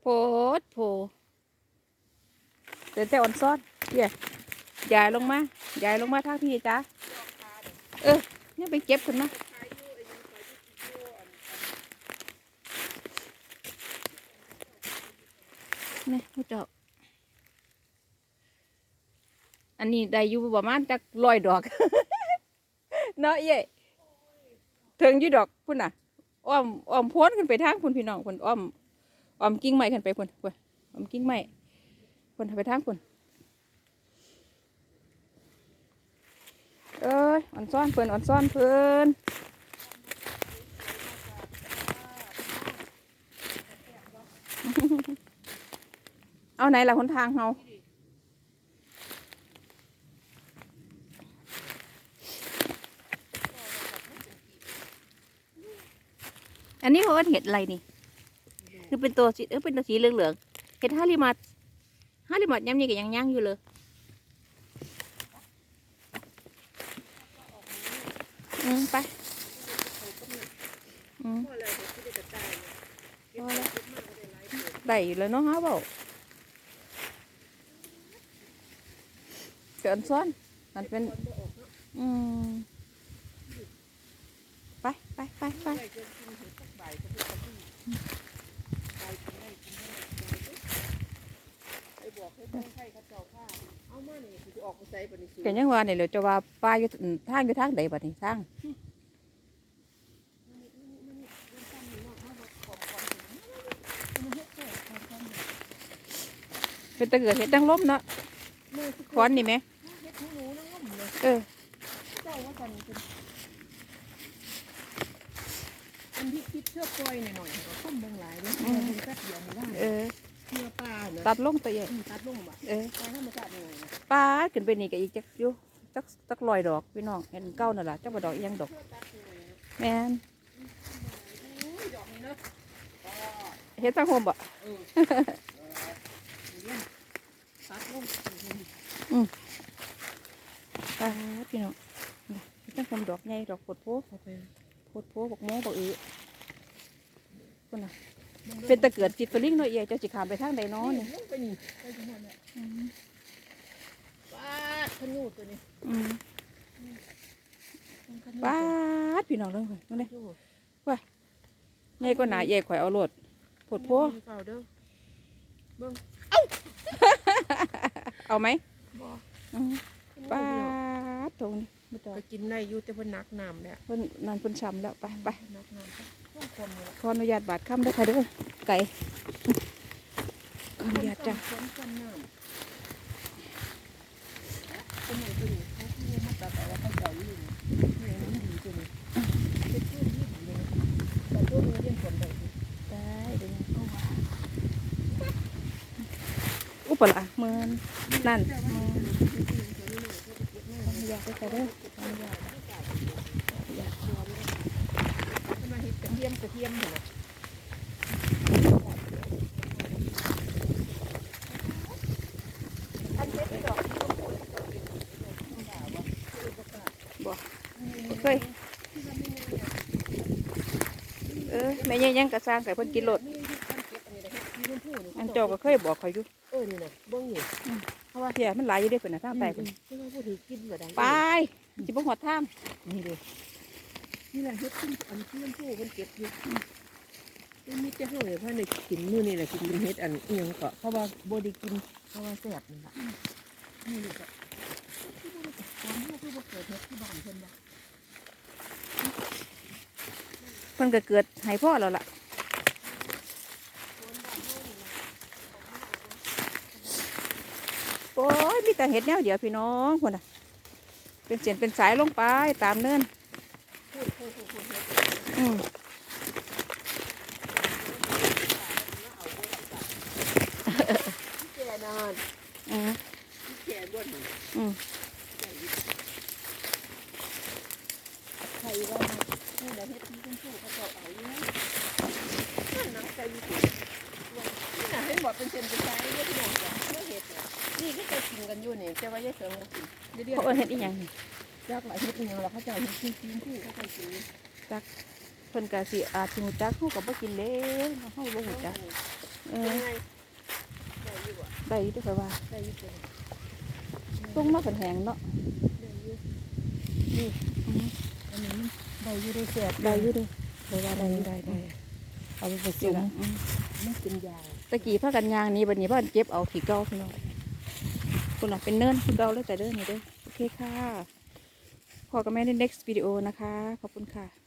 โพดโพเดินแต่อ่อนซ้อนเดี๋ยยายลงมายายลงมาทางพี่จ้าเออเนี่ยไปเก็บกันนะนี่ผู้เจ้าอันนี้ได้อยู่ประมาณจักร้อยดอก เนาะเย่ถึงอยู่ดอกพุ่นน่ะ อ้อมอ้อมพ้นขึ้นไปทางพุ่นพี่น้องพุ่นอ้อมอ้อมกิ่งไม้ขึ้นไปพุ่นพุ่นอ้อมกิ่งไม้พุ่นไปทางพุ่นเอ้ยอ่อนซ้อนเพิ่นอ่อนซ้อนเพิ่นเอาไหนล่ะคนทางเฮา อันนี้เขาเอิ้นเห็ดอะไรนี่ คือเป็นตัวสีเออเป็นตัวสีเหลืองๆเห็ดฮาริมัดฮาริมัดย้ำนี่ก็ยังย่างอยู่เลยอืมไปอืมพอแล้วได้อยู่แล้วเนาะฮะเปล่าเกินซ้อนมันเป็น อืม ไปไปไปเอามานี่สิออกไปใส่บัดนี้สิเกินยังว่าเนี่ยเดี๋ยวจะว่าป้าอยู่ทางอยู่ทางใดบัดนี้ทางเป็นตะเกิดเห็ดดังล้มเนาะแม่สิคอนนี่ไหมเออ เจ้าว่ากั นเป็นอันที่คิดเชื่อปล่อยหน่อยๆก็ต้มเบิ่งหลายเด้อเบิ่งแป๊บเดียวนี่ว่าเออ เชื่อปลาน่ะตัดลงตัวใหญ่อืมตัดลงบ่เออปลาธรรมชาติยังไงนะป้าดขึ้นไปนี่ก็อีกจักอยู่จักจักลอยดอกพี่น้องเห็นเก้านั่นแหละจักบ่ดอกอีหยังดอก เชื่อตัดยังไงนะแม่นอุ้ยดอกนี้เนาะเฮ็ดทางโฮมบ่เออเรียนตัดลงป้าดพี่น้องนี่เฮ็ดทางโฮมดอกใหญ่ดอกโพดโพ เอาไปโพ ดโพบักโมบักอือพุ่นน่ะ เป็นตะเกิดจิตฟลิงเนาะเอียเจ้าสิขามไปทางใดเนาะนี่นี่ลงไปนี่ไปจังหวัดน่ะอืมปลาขนูดตัวนี้อืมขนูดป้าดพี่น้องเด้อเพิ่นนั่นเด้อยู่ใหญ่กว่าหน้าใหญ่ข่อยเอาโลดโพดโพเปล่าเด้อเอาไหมบ่อืมป้าดตรงนี้ บ่ดอกก็กินได้อยู่แต่เพิ่นนักน้ำแล้วเพิ่นนั่นเพิ่นช้ำแล้วไปไปนักน้ำก็ต้องคนเนี่ยขออนุญาตบาดค่ำด้วยค่ะเด้อไก่ขออนุญาตจ้ะคนคนน้ำเป็นอย่างตัวนี้เขาที่มาตัดแต่ว่าเขาเจ้าอยู่นี่นี่มันดีตัวนี้เป็นตัวที่ดีเลยแต่ตัวนี้เรียนผลได้ดีได้เดี๋ยวนี้อุปละเมินนั่น เมินขออนุญาตด้วยค่ะเด้อขออนุญาตมันมาเห็ดกระเทียมกระเทียมเหรอเคยเออแม่ยังยังกระสร้างแต่เพิ่นกินโลดนี่ที่ท่านเก็บอันนี้นะที่น้ำผู้นี่อันเจ้าก็เคยบอกเขาอยู่เออนี่นะเบิ้งอยู่เพ ราะว่าเฮียมันหลายอยู่เด้อเพิ่นน่ะทางใต้เพิ่นที่ว่าผู้ถือกินแบบใดไปสิบ่ฮอดทางนี่เลยนี่แหละเฮ็ดขึ้นอันที่น้ำผู้มันเก็บอยู่มันมีแต่เฮาเนี่ยเพราะในกินมื้อนี่แหละกินเป็นเฮ็ดอันอีหยังก็เพราะว่าบ่ได้กินเพราะว่าแซ่บนี่ล่ะนี่เลยก็ที่บ่ได้กินตอนเฮาคือบ่เกิดเฮ็ดที่บ้านเพิ่นบ่เพิ่นก็เกิดให้พ่อแล้วล่ะ โอ้ยมีแต่เห็ดแนวเดียวพี่น้องคนน่ะ เป็นเสียนเป็นสายลงไปตามเนินอืมที่แก่นานอืมที่แก่ด้วนอืมใครว่านี่แหละเฮ็ดที่น้ำผู้เขาเจ้าเอาอยู่นั่นนะใจอยู่ตินี่น่ะเห็นบ่เป็นเส้นเป็นสายเรียกน้องจ้ะเมื่อเฮ็ดน่ะ นี่ก็จะกินกันอยู่นี่แต่ว่ายายเสริมบ่กินเดี๋ยวเขาๆเอิ้นเห็ดอีหยังนี่จักหลายเฮ็ดอีหยังล่ะเขาเจ้าเฮ็ดกินกินที่เขาเจ้ากินเขาพิ่นก็สิอาจสิฮู้จักเฮาก็บ่กินเลยเฮาบ่ฮู้จักเออยังไงได้อยู่บ่ได้อยู่เด้อค่อยว่าได้อยู่ตัวตรงมาเพิ่นแหงเนาะได้อยู่นี่อืออันนี้มันได้อยู่ได้แซ่บได้อยู่เด้อค่อยว่าได้อยู่ได้ได้เอาไปผสนี่มล่ะอืมมันเป็นยาตะกี้พากันย่างนี้บัดนี้พากันเก็บเอาขี้เก่าพี่น้อง คุณหลังเป็นเนินคุณเราเลยแต่เด้อนี่เด้อโอเคค่ะพอกับแม่ใน next video นะคะ ขอบคุณค่ะ